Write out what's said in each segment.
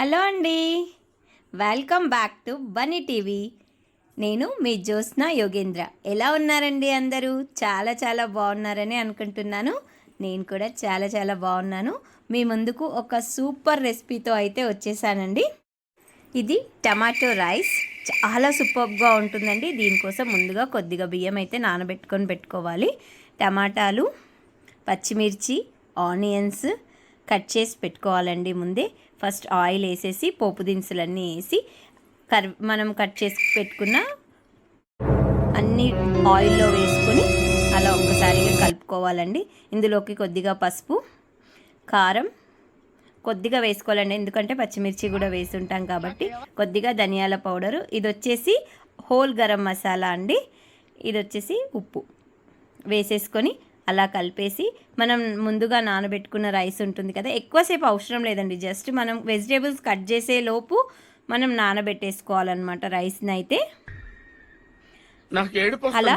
Hello అండి. Welcome back to bunny TV. నేను మీ జ్యోత్స్న యోగేంద్ర. ఎలా ఉన్నారండి అందరూ? చాలా చాలా బాగున్నారని అనుకుంటున్నాను. నేను కూడా చాలా చాలా బాగున్నాను. మీ ముందుకు ఒక సూపర్ రెసిపీతో అయితే వచ్చేసానండి. ఇది టమాటో రైస్. చాలా సూపర్గా ఉంటుందండి. దీనికోసం ముందుగా కొద్దిగా బియ్యం అయితే నానబెట్టుకొని పెట్టుకోవాలి. టమాటాలు పచ్చిమిర్చి ఆనియన్స్ కట్ చేసి పెట్టుకోవాలండి ముందే. ఫస్ట్ ఆయిల్ వేసేసి పోపు దినుసులన్నీ వేసి కర్ మనం కట్ చేసి పెట్టుకున్న అన్ని ఆయిల్లో వేసుకొని అలా ఒక్కసారిగా కలుపుకోవాలండి. ఇందులోకి కొద్దిగా పసుపు కారం కొద్దిగా వేసుకోవాలండి. ఎందుకంటే పచ్చిమిర్చి కూడా వేసుంటాం కాబట్టి కొద్దిగా ధనియాల పౌడరు. ఇది వచ్చేసి హోల్ గరం మసాలా అండి. ఇది వచ్చేసి ఉప్పు వేసేసుకొని అలా కలిపేసి మనం ముందుగా నానబెట్టుకున్న రైస్ ఉంటుంది కదా ఎక్కువసేపు అవసరం లేదండి. జస్ట్ మనం వెజిటేబుల్స్ కట్ చేసే లోపు మనం నానబెట్టేసుకోవాలన్నమాట రైస్ని అయితే. అలా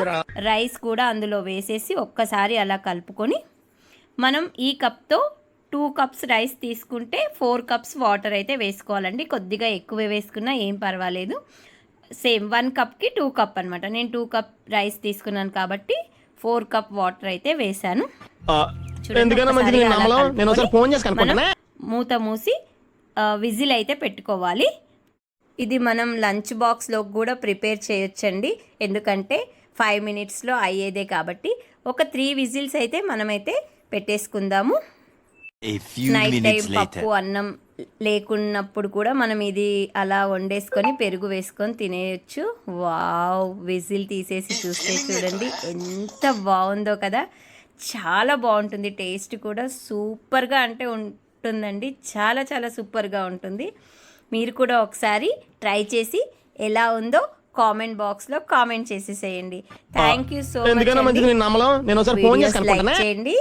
రైస్ కూడా అందులో వేసేసి ఒక్కసారి అలా కలుపుకొని మనం ఈ కప్తో టూ కప్స్ రైస్ తీసుకుంటే ఫోర్ కప్స్ వాటర్ అయితే వేసుకోవాలండి. కొద్దిగా ఎక్కువ వేసుకున్నా ఏం పర్వాలేదు. సేమ్ వన్ కప్కి టూ కప్ అనమాట నేను టూ కప్ రైస్ తీసుకున్నాను కాబట్టి ఫోర్ కప్ వాటర్ అయితే మనం మూత మూసి విజిల్ అయితే పెట్టుకోవాలి. ఇది మనం లంచ్ బాక్స్లో కూడా ప్రిపేర్ చేయొచ్చండి. ఎందుకంటే ఫైవ్ మినిట్స్లో అయ్యేదే కాబట్టి ఒక త్రీ విజిల్స్ అయితే మనమైతే పెట్టేసుకుందాము. Night time minutes later. పప్పు అన్నం లేకున్నప్పుడు కూడా మనం ఇది అలా వండేసుకొని పెరుగు వేసుకొని తినేయచ్చు. వావ్! విజిల్ తీసేసి చూస్తే చూడండి ఎంత బాగుందో కదా! చాలా బాగుంటుంది టేస్ట్ కూడా సూపర్గా అంటే ఉంటుందండి. చాలా చాలా సూపర్గా ఉంటుంది. మీరు కూడా ఒకసారి ట్రై చేసి ఎలా ఉందో కామెంట్ బాక్స్లో కామెంట్ చేసేసేయండి. థ్యాంక్ యూ సో మచ్ చేయండి.